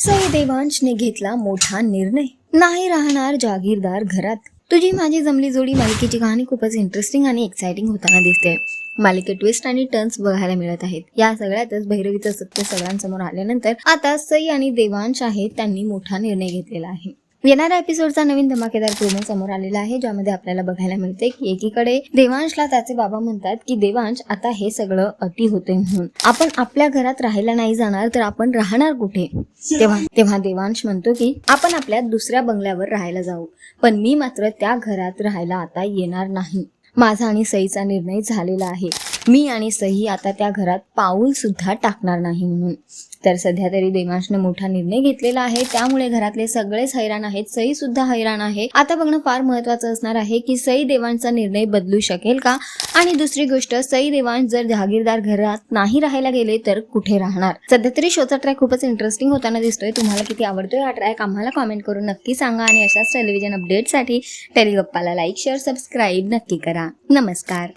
सई देवांशने घेतला मोठा निर्णय. नाही राहणार जागीरदार घरात. तुझी माझी जमली जोडी मालिकेची कहाणी खूपच इंटरेस्टिंग आणि एक्साइटिंग होताना दिसते मालिकेत ट्विस्ट आणि टर्न्स बघायला मिळत आहेत. या सगळ्यातच भैरवीचं सत्य सगळ्यांसमोर आल्यानंतर आता सई आणि देवांश आहेत त्यांनी मोठा निर्णय घेतलेला आहे. येणाऱ्या एपिसोडचा नवीन धमाकेदार प्रोमो समोर आलेला आहे ज्यामध्ये आपल्याला बघायला मिळते की एकीकडे देवांशला त्याचे बाबा म्हणतात की देवांश आता हे सगळं अटी होते म्हणून. आपण आपल्या घरात राहायला नाही जाणार तर आपण राहणार कुठे? तेव्हा तेव्हा देवांश म्हणतो की आपण आपल्या दुसऱ्या बंगल्यावर राहायला जाऊ. पण मी मात्र त्या घरात राहायला आता येणार नाही. माझा आणि सईचा निर्णय झालेला आहे. मी आणि सही आता त्या घरात पाऊल सुद्धा टाकणार नाही म्हणून. तर सध्या तरी देवांशने मोठा निर्णय घेतलेला आहे. त्यामुळे घरातले सगळेच हैराण आहेत. सई सुद्धा हैराण आहे. आता बघणं फार महत्वाचं असणार आहे की सई देवांचा निर्णय बदलू शकेल का? आणि दुसरी गोष्ट सई देवांश जर जहागीरदार घरात नाही राहायला गेले तर कुठे राहणार? सध्या तरी शोचा ट्रॅक खूपच इंटरेस्टिंग होताना दिसतोय. तुम्हाला किती आवडतोय हा ट्रॅक आम्हाला कॉमेंट करून नक्की सांगा आणि अशाच टेलिव्हिजन अपडेटसाठी टेलिगप्पाला लाईक शेअर सबस्क्राईब नक्की करा. नमस्कार.